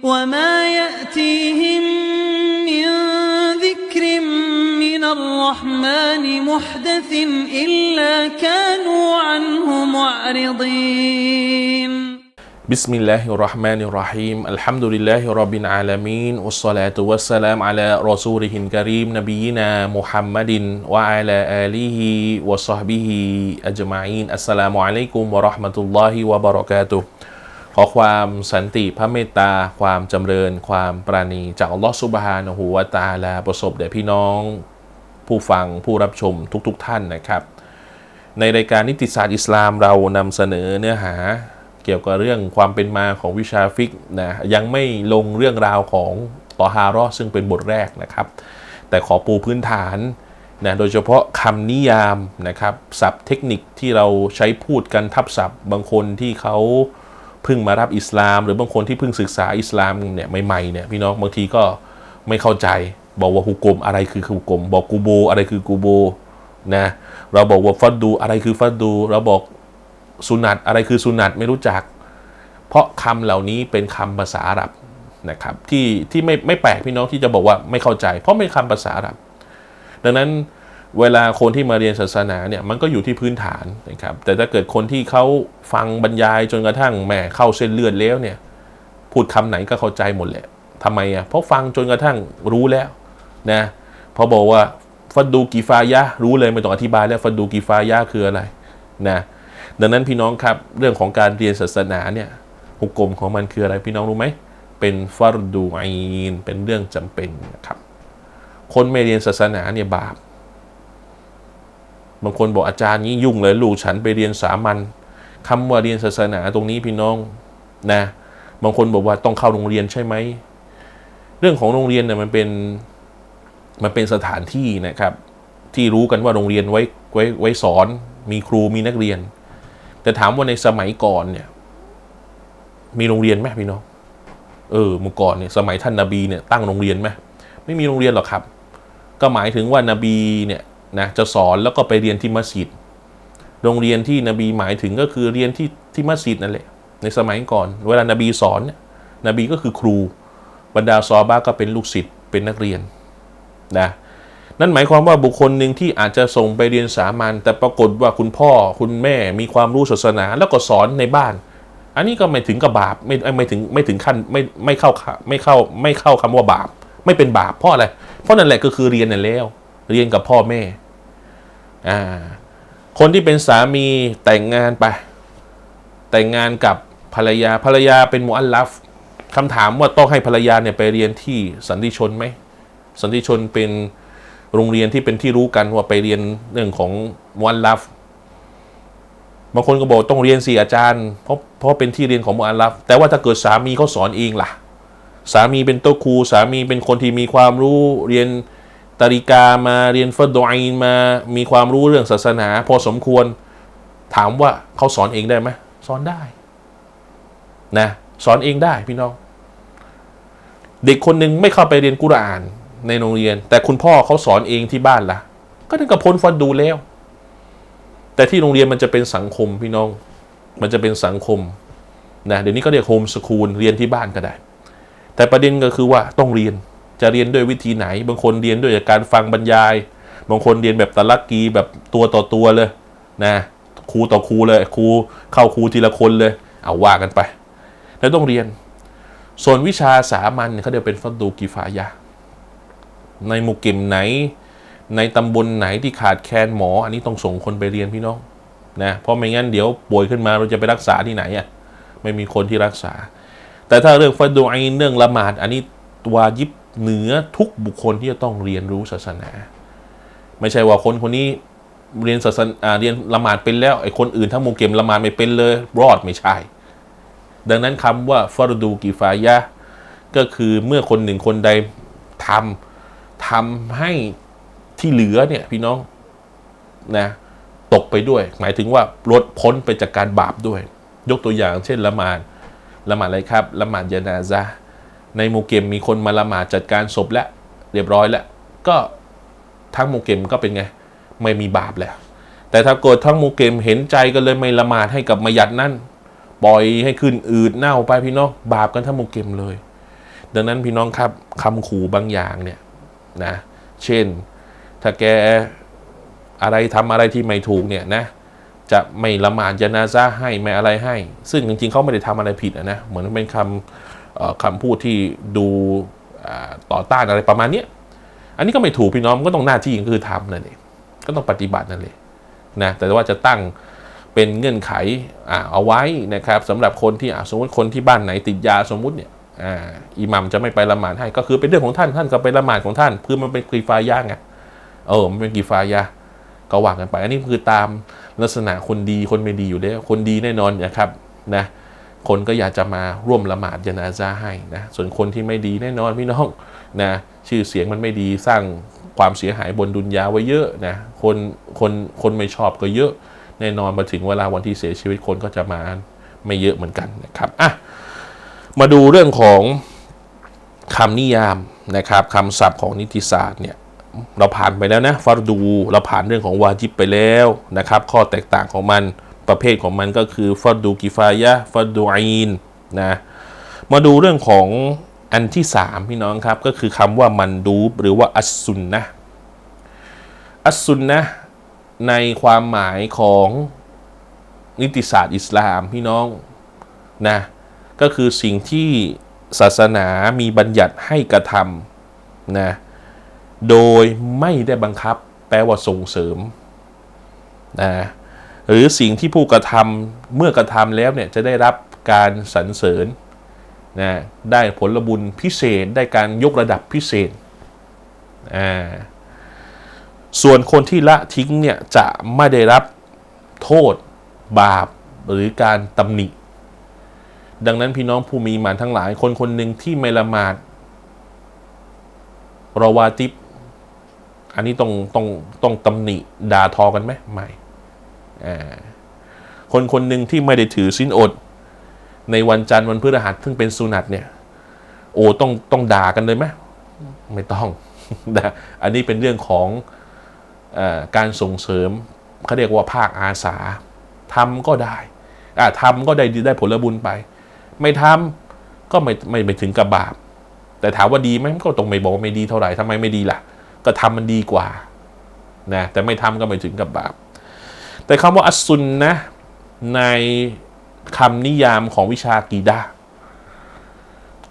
وما يأتيهم من ذكر من الرحمن محدث إلا كانوا عنه معرضين. بسم الله الرحمن الرحيم. الحمد لله رب العالمين والصلاة والسلام على رسوله الكريم نبينا محمد وعلى آله وصحبه أجمعين. السلام عليكم ورحمة الله وبركاته. ขอความสันติพระเมตตา ความจำเริญ ความปราณีจากอัลลอฮฺซุบฮานะฮูวะตะอาลาประสบแด่พี่น้อง ผู้ฟังผู้รับชมทุกๆทท่านนะครับ ในรายการนิติศาสตร์อิสลามเรานำเสนอเนื้อหาเกี่ยวกับเรื่องความเป็นมาของวิชาฟิกนะยังไม่ลงเรื่องราวของตอฮารอซึ่งเป็นบทแรกนะครับ แต่ขอปูพื้นฐานนะโดยเฉพาะคำนิยามนะครับศัพท์เทคนิคที่เราใช้พูดกันทับศัพท์ บางคนที่เขา เพิ่งมารับอิสลาม หรือบางคนที่เพิ่งศึกษาอิสลามเนี่ยใหม่ๆเนี่ยพี่น้องบางทีก็ไม่เข้าใจ บอกว่าฮุกกลมอะไรคือฮุกกลมบอกกูโบอะไรคือกูโบนะเราบอกว่าฟัดดูอะไรคือฟัดดู เราบอกสุนัตอะไรคือสุนัตไม่รู้จัก เพราะคำเหล่านี้เป็นคำภาษาอาหรับนะครับที่ที่ไม่ไม่แปลกพี่น้องที่จะบอกว่าไม่เข้าใจ เพราะไม่คำภาษาอาหรับ ดังนั้น เวลาคนที่มาเรียนศาสนาเนี่ยมันก็อยู่ที่พื้นฐานนะครับแต่ถ้าเกิดคนที่เขาฟังบรรยายจนกระทั่งแหมเข้าเส้นเลือดแล้วเนี่ยพูดคำไหนก็เข้าใจหมดแหละทำไมอะเพราะฟังจนกระทั่งรู้แล้วนะพอบอกว่าฟัดดูกีฟายะรู้เลยไม่ต้องอธิบายแล้วฟัดดูกีฟายะคืออะไรนะดังนั้นพี่น้องครับเรื่องของการเรียนศาสนาเนี่ยหุกกลมของมันคืออะไรพี่น้องรู้ไหมเป็นฟัรดูไอีนเป็นเรื่องจำเป็นนะครับคนไม่เรียนศาสนาเนี่ยบาป บางคนบอกอาจารย์นี้ยุ่งเลยลูกฉันไปเรียนสามัญคำว่าเรียนศาสนาตรงนี้พี่น้องนะบางคนบอกว่าต้องเข้าโรงเรียนใช่ไหมเรื่องของโรงเรียนเนี่ยมันเป็นมันเป็นสถานที่นะครับ ที่รู้กันว่าโรงเรียนไว้ไว้ไว้สอน มีครูมีนักเรียน แต่ถามว่าในสมัยก่อนเนี่ย มีโรงเรียนไหมพี่น้องเออเมื่อก่อนเนี่ยสมัยท่านนาบีเนี่ยตั้งโรงเรียนไหมไม่มีโรงเรียนหรอกครับ ก็หมายถึงว่านาบีเนี่ย นะจะสอนแล้วก็ไปเรียนที่มัสยิด โรงเรียนที่นบีหมายถึงก็คือเรียนที่ที่มัสยิดนั่นแหละ ในสมัยก่อน เวลานบีสอนเนี่ยนบีก็คือครู บรรดาซอบ้าก็เป็นลูกศิษย์เป็นนักเรียนนะนั่นหมายความว่าบุคคลหนึ่งที่อาจจะส่งไปเรียนสามัญแต่ปรากฏว่าคุณพ่อคุณแม่มีความรู้ศาสนา แล้วก็สอนในบ้าน อันนี้ก็ไม่ถึงกับบาปไม่ไม่ถึงไม่ถึงขั้นไม่ไม่เข้าไม่เข้าไม่เข้าคำว่าบาป ไม่เป็นบาปเพราะอะไร เพราะนั่นแหละก็คือเรียนนั่นแล้ว เรียนกับพ่อแม่อ่าคนที่เป็นสามีแต่งงานไป แต่งงานกับภรรยาภรรยาเป็นมุอัลลัฟคำถามว่าต้องให้ภรรยาเนี่ยไปเรียนที่สันติชนไหมสันติชนเป็นโรงเรียนที่เป็นที่รู้กันว่าไปเรียนเรื่องของมุอัลลัฟบางคนก็บอกต้องเรียนสี่อาจารย์เพราะเพราะเป็นที่เรียนของมุอัลลัฟแต่ว่าถ้าเกิดสามีเขาสอนเองล่ะ สามีเป็นโต๊ะครูสามีเป็นคนที่มีความรู้เรียน ตาริกามาเรียนฟดดอยน์มามีความรู้เรื่องศาสนา พอสมควรถามว่าเขาสอนเองได้ไหมสอนได้นะสอนเองได้พี่น้อง เด็กคนหนึ่งไม่เข้าไปเรียนกุรอานในโรงเรียน แต่คุณพ่อเขาสอนเองที่บ้านละ่ะ ก็นั่นก็พ้นฟัดดูแล้ว แต่ที่โรงเรียนมันจะเป็นสังคมพี่น้อง มันจะเป็นสังคมนะเดี๋ยวนี้ก็เรียกโฮมสคูลเรียนที่บ้านก็ได้ แต่ประเด็นก็คือว่าต้องเรียน จะเรียนด้วยวิธีไหน บางคนเรียนด้วยการฟังบรรยาย บางคนเรียนแบบตะลักกีแบบตัวต่อตัวเลยนะครูต่อครูเลยครูเข้าครูทีละคนเลย เอาว่ากันไป แล้วต้องเรียน ส่วนวิชาสามัญเนี่ยเขาเรียกเป็นฟัดดูกิฟายะในหมู่เก็มไหน ในตำบลไหนที่ขาดแคลนหมอ อันนี้ต้องส่งคนไปเรียนพี่น้องนะเพราะไม่งั้นเดี๋ยวป่วยขึ้นมาเราจะไปรักษาที่ไหนอะ่ะไม่มีคนที่รักษา แต่ถ้าเรื่องฟัดดูไอน์เรื่องละหมาด อันนี้ตัวยิบ เหนือทุกบุคคลที่จะต้องเรียนรู้ศาสนา ไม่ใช่ว่าคนคนนี้เรียนศาสนาเรียนละหมาดเป็นแล้วไอ้คนอื่นทั้งมู่เกมละหมาดไม่เป็นเลยรอดไม่ใช่ ดังนั้นคำว่าฟารดูกิฟายะก็คือเมื่อคนหนึ่งคนใดทำทำให้ที่เหลือเนี่ยพี่น้องนะตกไปด้วย หมายถึงว่าลดพ้นไปจากการบาปด้วย ยกตัวอย่างเช่นละหมาดละหมาดอะไรครับละหมาดยานาซะห์ ในหมู่เกมมีคนมาละหมาดจัดการศพแล้วเรียบร้อยแล้ว ก็ทั้งหมู่เกมก็เป็นไง ไม่มีบาปแล้ว แต่ถ้าเกิดทั้งหมู่เกมเห็นใจกันเลยไม่ละหมาดให้กับมายัดนั่นปล่อยให้ขึ้นอืดเน่าไปพี่น้องบาปกันทั้งหมู่เกมเลย ดังนั้นพี่น้องครับคำขู่บางอย่างเนี่ยนะเช่น ถ้าแกอะไรทำอะไรที่ไม่ถูกเนี่ยนะจะไม่ละหมาดจนาซาให้ไม่อะไรให้ ซึ่งจริงๆเขาไม่ได้ทำอะไรผิดนะเหมือนเป็นคำเอ่อ คำพูดที่ดูต่อต้านอะไรประมาณนี้อันนี้ก็ไม่ถูกพี่น้องก็ต้องหน้าที่ก็คือทำนั่นเองก็ต้องปฏิบัตินั่นเลยนะแต่ว่าจะตั้งเป็นเงื่อนไขอเอาไว้นะครับสำหรับคนที่สมมติคนที่บ้านไหนติดยาสมมุติเนี่ยอ,อิหมัมจะไม่ไปละหมาดให้ ก็คือเป็นเรื่องของท่านท่านก็ไปละหมาดของท่านคือมันเป็นกีฟายาไงเออมันเป็นกีฟายาก็ว่ากันไป อันนี้คือตามลักษณะคนดีคนไม่ดีอยู่แล้วคนดีแน่นอนนะครับนะ คนก็อยากจะมาร่วมละหมาดยานาซาให้นะส่วนคนที่ไม่ดีแน่นอนพี่น้องนะชื่อเสียงมันไม่ดีสร้างความเสียหายบนดุนยาไว้เยอะนะคนคนคนไม่ชอบก็เยอะแน่นอนมาถึงเวลาวันที่เสียชีวิตคนก็จะมาไม่เยอะเหมือนกันนะครับอะมาดูเรื่องของคำนิยามนะครับคำศัพท์ของนิติศาสตร์เนี่ยเราผ่านไปแล้วนะฟารดู เราผ่านเรื่องของวาจิบไปแล้วนะครับ ข้อแตกต่างของมัน ประเภทของมันก็คือฟาดูกิฟายะฟาดูอีนนะมาดูเรื่องของอันที่สามพี่น้องครับ ก็คือคำว่ามันดูบหรือว่าอัสซุนนะอัสซุนนะในความหมายของนิติศาสตร์อิสลามพี่น้องนะก็คือสิ่งที่ศาสนามีบัญญัติให้กระทำนะโดยไม่ได้บังคับแปลว่าส่งเสริมนะ หรือสิ่งที่ผู้กระทำเมื่อกระทำแล้วเนี่ยจะได้รับการสรรเสริญนะได้ผลบุญพิเศษได้การยกระดับพิเศษอ่าส่วนคนที่ละทิ้งเนี่ยจะไม่ได้รับโทษบาปหรือการตำหนิ ดังนั้นพี่น้องผู้มีหมานทั้งหลาย คนคนหนึ่งที่ไม่ละหมาดรอวาติบอันนี้ต้องต้องต้องตำหนิด่าทอกันไหมไม่ คนคนหนึ่งที่ไม่ได้ถือสินอด ในวันจันทร์วันพฤหัสซึ่งเป็นสุนัตเนี่ย โอ้ต้องต้องด่ากันเลยไหมไม่ต้องอันนี้เป็นเรื่องของอการส่งเสริมเขาเรียกว่าภาคอาสาทำก็ได้อ่าทำก็ได้ได้ผลบุญไป ไม่ทำก็ไม่ไม่ไม่ถึงกับบาป แต่ถามว่าดีไหมก็ต้องไม่บอกว่าไม่ดีเท่าไหร่ทำไมไม่ดีล่ะ ก็ทำมันดีกว่านะแต่ไม่ทำก็ไม่ถึงกับบาป แต่คำว่าอัสซุนนะในคำนิยามของวิชากีดะ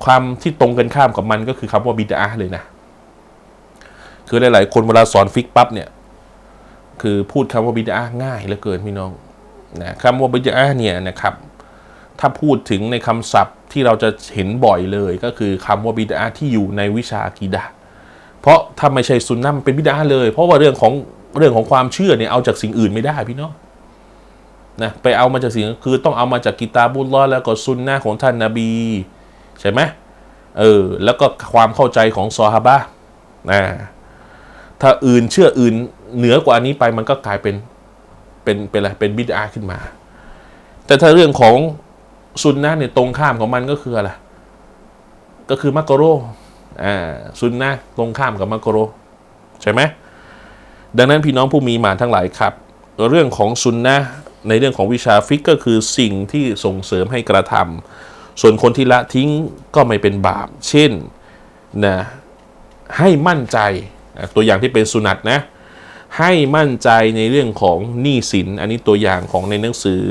ความที่ตรงกันข้ามกับมันก็คือคำว่าบิดาเลยนะ คือหลาย ๆ คนเวลาสอนฟิกปั๊บเนี่ย คือพูดคำว่าบิดาง่ายเหลือเกินพี่น้องนะคำว่าบิดาเนี่ยนะครับ ถ้าพูดถึงในคำศัพท์ที่เราจะเห็นบ่อยเลยก็คือคำว่าบิดาที่อยู่ในวิชากีดะเพราะถ้าไม่ใช่ซุนนะมันเป็นบิดาเลย เพราะว่าเรื่องของ เรื่องของความเชื่อเนี่ยเอาจากสิ่งอื่นไม่ได้พี่น้องนะไปเอามาจากสิ่งคือต้องเอามาจากกิตาบุลลอแล้วก็ซุนนะของท่านนาบีใช่ไหมเออแล้วก็ความเข้าใจของซอฮาบะนะถ้าอื่นเชื่ออื่นเหนือกว่านี้ไปมันก็กลายเป็นเป็นเป็นอะไรเป็นบิดาขึ้นมา แต่ถ้าเรื่องของซุนนะเนี่ยตรงข้ามของมันก็คืออะไรก็คือมักกะโรอ่าซุนนะตรงข้ามกับมักกะโรใช่ไหม ดังนั้นพี่น้องผู้มีหมานทั้งหลายครับ เรื่องของซุนนะในเรื่องของวิชาฟิกก็คือสิ่งที่ส่งเสริมให้กระทำส่วนคนที่ละทิ้งก็ไม่เป็นบาป เช่นนะให้มั่นใจตัวอย่างที่เป็นสุนัตนะให้มั่นใจในเรื่องของหนี้สิน อันนี้ตัวอย่างของในหนังสือ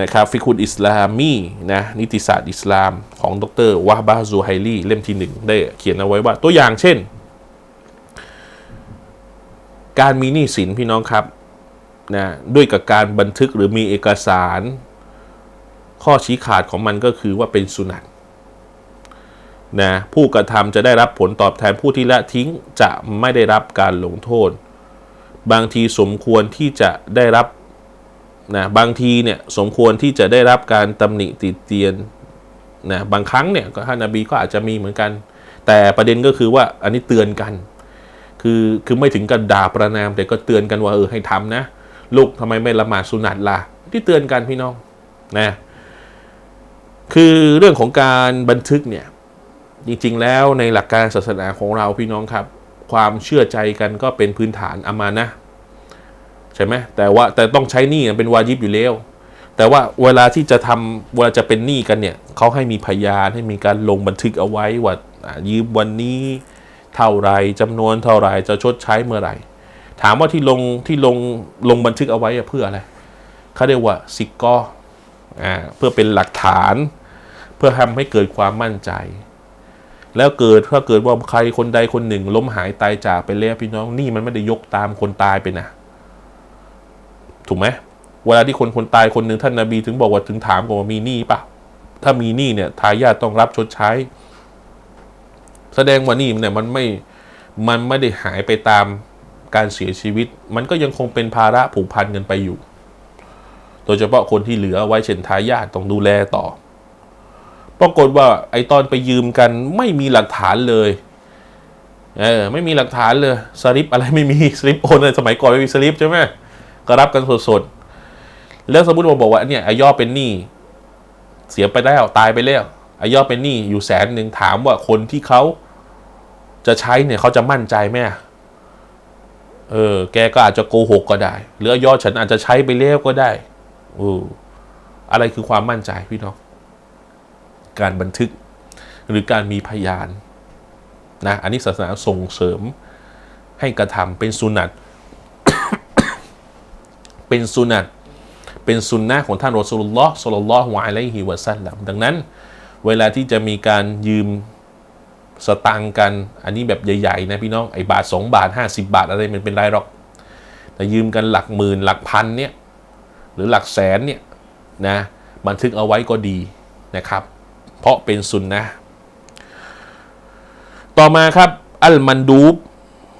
นะครับฟิกุลอิสลามีนะนิติศาสตร์อิสลามของดรวาบาซูไฮลีเล่มที่หนึ่งได้เขียนเอาไว้ว่าตัวอย่างเช่น การมีหนี้สินพี่น้องครับนะด้วยกับการบันทึกหรือมีเอกสาร ข้อชี้ขาดของมันก็คือว่าเป็นสุนัตนะผู้กระทำจะได้รับผลตอบแทนผู้ที่ละทิ้งจะไม่ได้รับการลงโทษ บางทีสมควรที่จะได้รับนะบางทีเนี่ยสมควรที่จะได้รับการตำหนิติเตียนนะบางครั้งเนี่ยก็ท่านนบีก็อาจจะมีเหมือนกัน แต่ประเด็นก็คือว่าอันนี้เตือนกัน คือคือไม่ถึงกับด่าประนาม แต่ก็เตือนกันว่าเออให้ทำนะ ลูกทำไมไม่ละหมาดสุนัตล่ะ ที่เตือนกันพี่น้องนะคือเรื่องของการบันทึกเนี่ยจริงๆแล้วในหลักการศาสนาของเราพี่น้องครับ ความเชื่อใจกันก็เป็นพื้นฐานอามานะใช่ไหมแต่ว่าแต่ต้องใช้หนี่เป็นวาญิบอยู่แล้ว แต่ว่าเวลาที่จะทำเวลาจะเป็นหนี้กันเนี่ยเขาให้มีพยานให้มีการลงบันทึกเอาไว้ว่ายืมวันนี้ เท่าไรจำนวนเท่าไรจะชดใช้เมื่อไหร่ ถามว่าที่ลงที่ลงลงบันทึกเอาไว้เพื่ออะไรเขาเรียกว่าซิกกออ่าเพื่อเป็นหลักฐาน เพื่อทำให้เกิดความมั่นใจ แล้วเกิดถ้าเกิดว่าใครคนใดคนหนึ่ง ล้มหายตายจากไปแล้วพี่น้องนี่มันไม่ได้ยกตามคนตายไปนะถูกไหมเวลาที่คนคนตายคนหนึ่งท่านนาบีถึงบอกว่าถึงถามก่อนว่ามีหนี้ปะถ้ามีหนี้เนี่ยทายาทต้องรับชดใช้ แสดงว่านี่เนี่ยมันไม่มันไม่ได้หายไปตามการเสียชีวิต มันก็ยังคงเป็นภาระผูกพันกันไปอยู่ โดยเฉพาะคนที่เหลือไว้เช่นทายาทต้องดูแลต่อ ปรากฏว่าไอตอนไปยืมกันไม่มีหลักฐานเลย เออไม่มีหลักฐานเลยสลิปอะไรไม่มีสลิปโอนเลยสมัยก่อนไม่มีสลิปใช่ไหมก็รับกันสดๆแล้วสมมติว่าบอกว่าเนี่ยไอย่อเป็นหนี้เสียไปแล้วตายไปแล้ว ไอย่อเป็นหนี้อยู่แสนหนึ่งถามว่าคนที่เขาจะใช้เนี่ยเขาจะมั่นใจไหมเออ แกก็อาจจะโกหกก็ได้ หรือไอ้ย่อฉันอาจจะใช้ไปแล้วก็ได้เอออะไรคือความมั่นใจพี่น้อง การบันทึกหรือการมีพยานนะอันนี้ศาสนาส่งเสริมให้กระทำเป็นสุนัตเป็นสุนัตเป็นสุนนะของท่านรอสุลลอฮ์สุลลัลลอฮุอะลัยฮิวะสัลลัมดังนั้น เวลาที่จะมีการยืมสตังค์กัน อันนี้แบบใหญ่ๆนะพี่น้องไอ้บาทสองบาทห้าสิบาทอะไรมันเป็นไรหรอกแต่ยืมกันหลักหมื่นหลักพันเนี่ยหรือหลักแสนเนี่ยนะบันทึกเอาไว้ก็ดีนะครับ เพราะเป็นสุนนะ ต่อมาครับอัลมันดูบ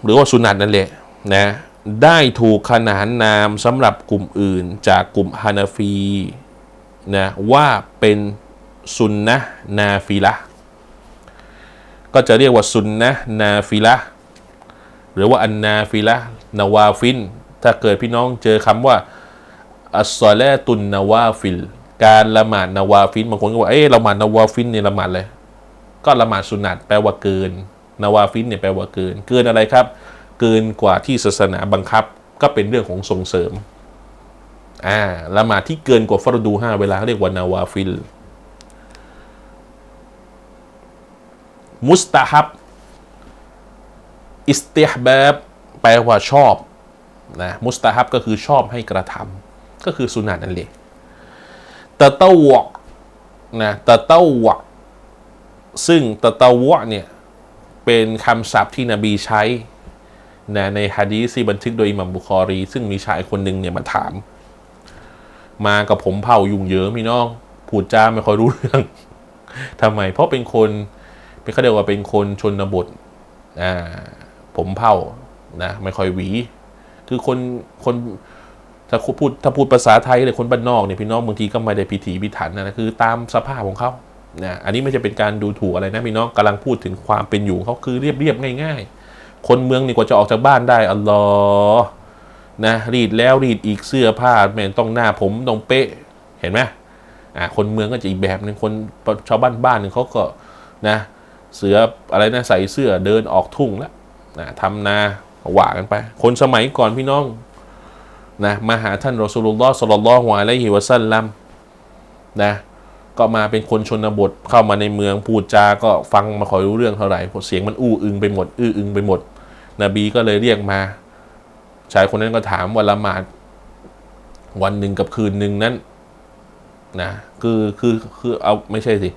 หรือว่าสุนัตนั่นแหละนะได้ถูกขนานนามสำหรับกลุ่มอื่นจากกลุ่มฮานาฟีนะว่าเป็น สุนนะนาฟิละก็จะเรียกว่าสุนนะนาฟิละหรือว่าอันนาฟิละนาวาฟิน ถ้าเกิดพี่น้องเจอคำว่าอัสซาลตุนนาวาฟิล การละหมาดนาวาฟินบางคนก็บอกเอ๊ะละหมาดนาวาฟินเนี่ยละหมาดเลยก็ละหมาดสุนัตแปลว่าเกินนาวาฟินเนี่ยแปลว่าเกิน เกินอะไรครับ เกินกว่าที่ศาสนาบังคับ ก็เป็นเรื่องของส่งเสริมอ่าละหมาดที่เกินกว่าฟารดูห้าเวลาเขาเรียกว่านาวาฟิล มุสตาฮับ อิสติฮบบแปลว่าชอบนะมุสตาฮับก็คือชอบให้กระทำก็คือสุนัตนั่นเองตะเต้าวะนะตะเต้าวะซึ่งตะเตาวะเนี่ยเป็นคำศัพท์ที่นบีใช้นะในฮะดีษที่บันทึกโดยอิหมัมบุคอรี ซึ่งมีชายคนหนึ่งเนี่ยมาถาม มากับผมเผ่ายุ่งเยิงพี่น้อง พูดจาไม่ค่อยรู้เรื่องทำไม เพราะเป็นคน เป็นเขาเรียกว่าเป็นคนชนบทอ่าผมเผ่านะไม่ค่อยหวี คือคนคนถ้าพูดถ้าพูดภาษาไทยเลยคนบ้านนอกเนี่ยพี่น้องบางทีก็ไม่ได้พิถีพิถันนะคือตามสภาพของเขานะอันนี้ไม่ใช่เป็นการดูถูกอะไรนะพี่น้องกำลังพูดถึงความเป็นอยู่เขาคือเรียบเรียบๆง่าย ๆ คนเมืองนี่กว่าจะออกจากบ้านได้อัลลอฮ์นะรีดแล้วรีดอีกเสื้อผ้าแม่งต้องหน้าผมต้องเป๊ะเห็นไหมอ่าคนเมืองก็จะอีกแบบหนึ่งคนชาวบ้านบ้านหนึ่งเขาก็นะ เสืออะไรนะใส่เสื้อเดินออกทุ่งแล้วนะทำนาหว่ากันไป คนสมัยก่อนพี่น้องนะมาหาท่านรอสูลุลลอฮ์สัลลัลอฮุอะลัยฮิวะซัลลัมนะก็มาเป็นคนชนบทเข้ามาในเมืองพูดจา ก็ฟังมาคอยรู้เรื่องเท่าไหร่เพราะเสียงมันอู้อึงไปหมด อื้ออึงไปหมด นบีก็เลยเรียกมาชายคนนั้นก็ถามว่าละหมาดวันหนึ่งกับคืนหนึ่งนั้นนะคือคือคือเอาไม่ใช่สิ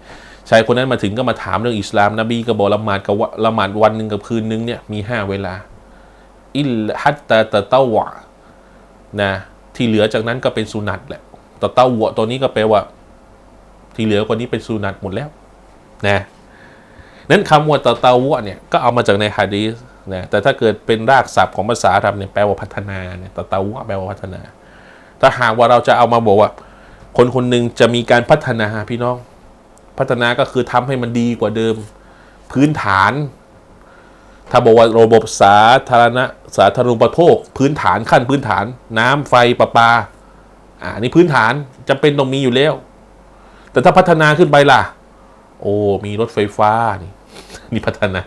ชายคนนั้นมาถึงก็มาถามเรื่องอิสลามนบีก็บอกละหมาดกับละหมาดวันหนึ่งกับคืนหนึ่งเนี่ยมีห้าเวลา อิลฮัตตาตะเต้าวะนะที่เหลือจากนั้นก็เป็นสุนัตแหละตะเต้าวะตัวนี้ก็แปลว่า ที่เหลือกว่านี้เป็นสุนัตหมดแล้วนะนั้นคำว่าตะเตาวะเนี่ยก็เอามาจากในฮะดีษนะแต่ถ้าเกิดเป็นรากศัพท์ของภาษาอาหรับเนี่ยแปลว่าพัฒนาเนี่ยตะเตาวะแปลว่าพัฒนา ถ้าหากว่าเราจะเอามาบอกว่า คนคนหนึ่งจะมีการพัฒนาพี่น้อง พัฒนาก็คือทำให้มันดีกว่าเดิมพื้นฐาน ถ้าบอกว่าระบบสาธารณะสาธารณูปโภค พื้นฐานขั้นพื้นฐาน น้ำไฟประปาอ่านนี้พื้นฐานจำเป็นต้องมีอยู่แล้ว แต่ถ้าพัฒนาขึ้นไปล่ะ โอ้มีรถไฟฟ้านี่นี่พัฒนา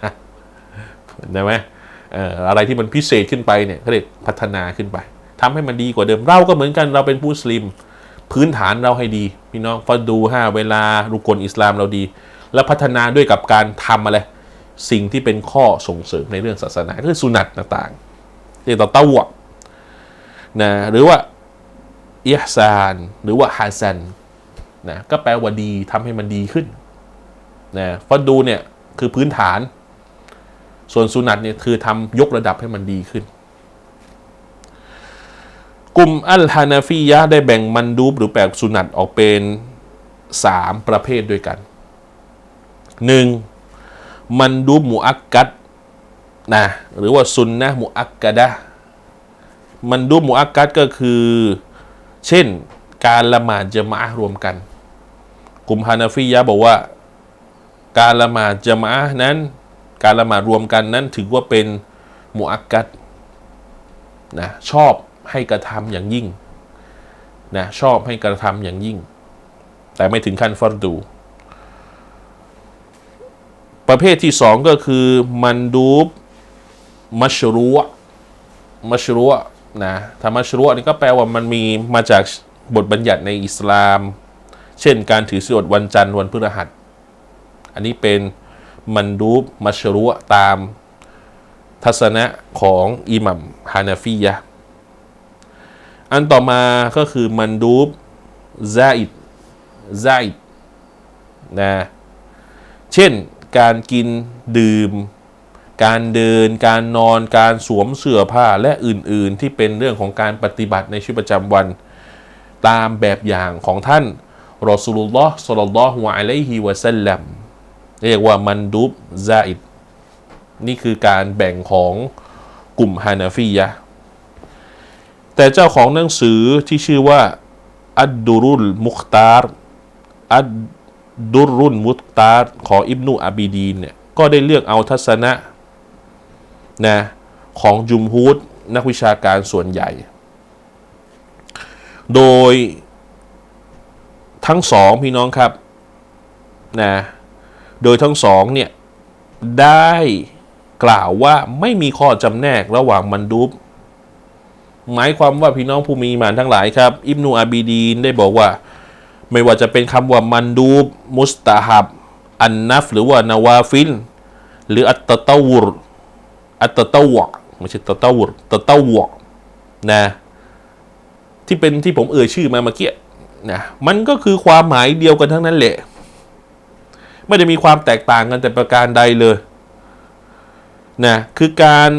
ได้ไหมเอ่ออะไรที่มันพิเศษขึ้นไปเนี่ยเขาเรียกพัฒนาขึ้นไปทำให้มันดีกว่าเดิมเราก็เหมือนกันเราเป็นผู้สลิม พื้นฐานเราให้ดี พี่น้องฟัดดูห้าเวลารุกลอิสลามเราดี แล้วพัฒนาด้วยกับการทำอะไร สิ่งที่เป็นข้อส่งเสริมในเรื่องศาสนาคือสุนัตต่างๆที่ต่อเต้าวนะหรือว่าอิฮซาน หรือว่าฮาซันนะก็แปลว่าดีทำให้มันดีขึ้นนะฟัดดูเนี่ยคือพื้นฐาน ส่วนสุนัตเนี่ยคือทำยกระดับให้มันดีขึ้น กลุ่มอัลฮานาฟียะได้แบ่งมันดูบหรือแปลสุนัตออกเป็นสามประเภทด้วยกันหนึ่งมันดูบมุอักกัดนะหรือว่าซุนนะมุอักกะดะมันดูบมุอักกัดก็คือ เช่นการละหมาดจะมารวมกัน กลุ่มฮานาฟียะบอกว่า การละหมาดจะมานั้น การละหมาดรวมกันนั้นถือว่าเป็นมุอักกัดนะชอบ ทำอย่างยิ่งนะชอบให้กระทำอย่างยิ่ง แต่ไม่ถึงขั้นฟัรดู ประเภทที่สองก็คือมันดูบมัชรัวมัชรัวนะถ้ามัชรัวนี่ก็แปลว่ามันมีมาจากบทบัญญัติในอิสลาม เช่นการถือศีลอดวันจันทร์วันพฤหัส อันนี้เป็นมันดูบมัชรัวตามทัศนะของอิหมัมฮานาฟียะ อันต่อมาก็คือมันดูบซาอิดซาอิดนะเช่นการกินดื่ม การเดิน การนอนการสวมเสื้อผ้าและอื่นๆ ที่เป็นเรื่องของการปฏิบัติในชีวิตประจำวัน ตามแบบอย่างของท่านรอสูลุลลอฮ์สลลัลลอฮุอะลัยฮิวะสัลลัมเรียกว่ามันดูบซาอิดนี่คือการแบ่งของกลุ่มฮานาฟียะ แต่เจ้าของหนังสือที่ชื่อว่า อัดดุรุลมุคตารอัดดุรุนมุตตารของอิบนุอาบีดีนเนี่ยก็ได้เลือกเอาทัศนะนะของจุมฮูดนักวิชาการส่วนใหญ่ โดยทั้งสองพี่น้องครับนะโดยทั้งสองเนี่ยได้กล่าวว่าไม่มีข้อจำแนกระหว่างมันดูบ หมายความว่าพี่น้องผู้มีมานทั้งหลายครับ อิบนูอาบีดีนได้บอกว่า ไม่ว่าจะเป็นคำว่ามันดูบมุสตาฮับ อันนัฟ หรือว่านาวาฟิลหรืออัตตะตาวุรอัตตะตาวะไม่ใช่ตะตาวุรตะตาวะนะที่เป็นที่ผมเอ่ยชื่อมาเมื่อกี้นะมันก็คือความหมายเดียวกันทั้งนั้นแหละ ไม่ได้มีความแตกต่างกันแต่ประการใดเลยนะคือการ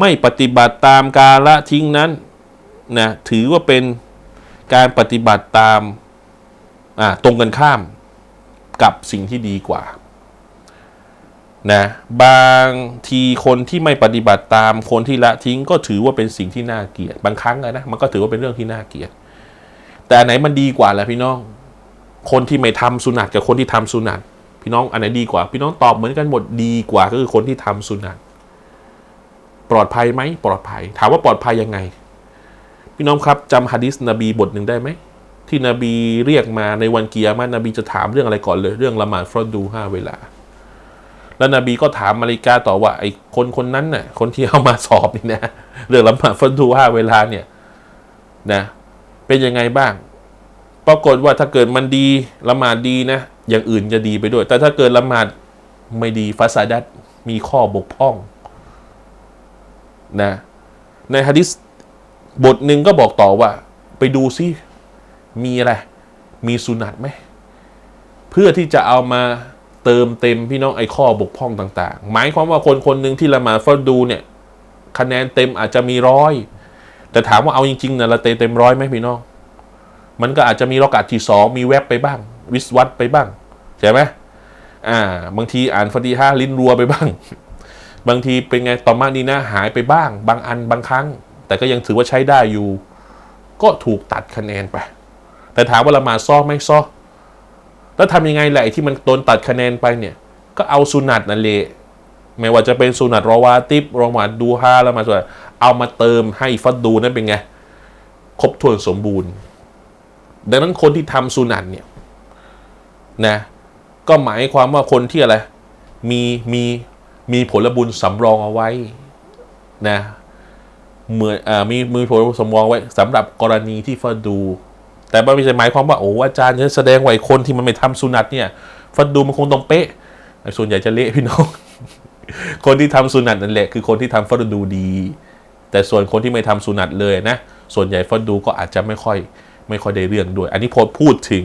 ไม่ปฏิบัติตามกาละทิ้งนั้นนะถือว่าเป็นการปฏิบัติตามตรงกันข้ามกับสิ่งที่ดีกว่านะบางทีคนที่ไม่ปฏิบัติตามคนที่ละทิ้งก็ถือว่าเป็นสิ่งที่น่าเกลียดบางครั้งนะมันก็ถือว่าเป็นเรื่องที่น่าเกลียด แต่อันไหนมันดีกว่าล่ะพี่น้อง คนที่ไม่ทำสุนัตกับคนที่ทำสุนัตพี่น้องอันไหนดีกว่า พี่น้องตอบเหมือนกันหมดดีกว่าก็คือคนที่ทำสุนัต ปลอดภัยไหมปลอดภัย ถามว่าปลอดภัยยังไง พี่น้องครับจำฮะดิษนบีบทหนึ่งได้ไหมที่นบีเรียกมาในวันเกียร์มานบีจะถามเรื่องอะไรก่อนเลย เรื่องละหมาดฟรอดูห้าเวลา แล้วนบีก็ถามมาริกาต่อว่าไอ้คนคนนั้นน่ะคนที่เอามาสอบนี่นะเรื่องละหมาดฟรอดูห้าเวลาเนี่ยนะเป็นยังไงบ้าง ปรากฏว่าถ้าเกิดมันดีละหมาดดีนะอย่างอื่นจะดีไปด้วย แต่ถ้าเกิดละหมาดไม่ดีฟาซาดัตมีข้อบกพร่อง นะในฮะดิษบทหนึ่งก็บอกต่อว่า ไปดูซิมีอะไร มีสุนัตไหม เพื่อที่จะเอามาเติมเต็มพี่น้องไอ้ข้อบกพร่องต่าง ๆ หมายความว่าคนคนหนึ่งที่ละหมาดฟัดดูเนี่ย คะแนนเต็มอาจจะมีร้อย แต่ถามว่าเอาจริงๆนะละเตเต็มร้อยไหมพี่น้อง มันก็อาจจะมีรอกาสที่สองมีแวบไปบ้าง วิสวัตไปบ้างใช่ไหมอ่า บางทีอ่านฟาติฮาลิ้นรัวไปบ้าง บางทีเป็นไงต่อมานีนะหายไปบ้าง บางอันบางครั้ง แต่ก็ยังถือว่าใช้ได้อยู่ ก็ถูกตัดคะแนนไป แต่ถามว่าละหมาดซ้อไม่ซ้อแล้วทำยังไงแหละที่มันโดนตัดคะแนนไปเนี่ย ก็เอาสุนัตนั่นแหละไม่ว่าจะเป็นสุนัตรอวาติบรอมาดดูฮาแล้วมาส่วนเอามาเติมให้ฟัดดูนั่นเป็นไงครบถ้วนสมบูรณ์ ดังนั้นคนที่ทำสุนัตเนี่ยนะก็หมายความว่าคนที่อะไร มีมี มีผลบุญสำรองเอาไว้นะเหมือนมีมือโพสมมองไว้สำหรับกรณีที่ฟัดดู แต่ไม่ใช่หมายความว่าโอ้อาจารย์จะแสดงไหวคนที่มันไม่ทำสุนัตเนี่ยฟัดดูมันคงต้องเป๊ะส่วนใหญ่จะเละพี่น้อง คนที่ทำสุนัตนั่นแหละคือคนที่ทำฟัดดูดี แต่ส่วนคนที่ไม่ทำสุนัตเลยนะ ส่วนใหญ่ฟัดดูก็อาจจะไม่ค่อยไม่ค่อยได้เรื่องด้วย อันนี้พอพูดถึง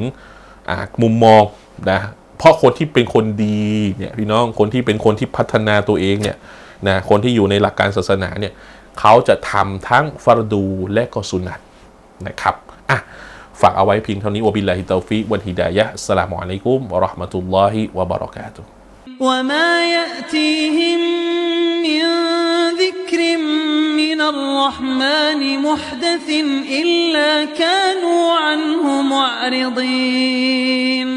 มุมมองนะ เพราะคนที่เป็นคนดีเนี่ยพี่น้องคนที่เป็นคนที่พัฒนาตัวเองเนี่ยนะคนที่อยู่ในหลักการศาสนาเนี่ยเขาจะทำทั้งฟารดูและก็สุนัตนะครับอ่ะฝากเอาไว้เพียงเท่านี้วะบิลลาฮิตาฟิกวันฮิดายะฮ์อัสสลามุอะลัยกุมวะเราะห์มะตุลลอฮิวะบะเราะกาตุฮ์ وما يأتيهم من ذكر من الرحمن محدث إلا كانوا عنه معرضين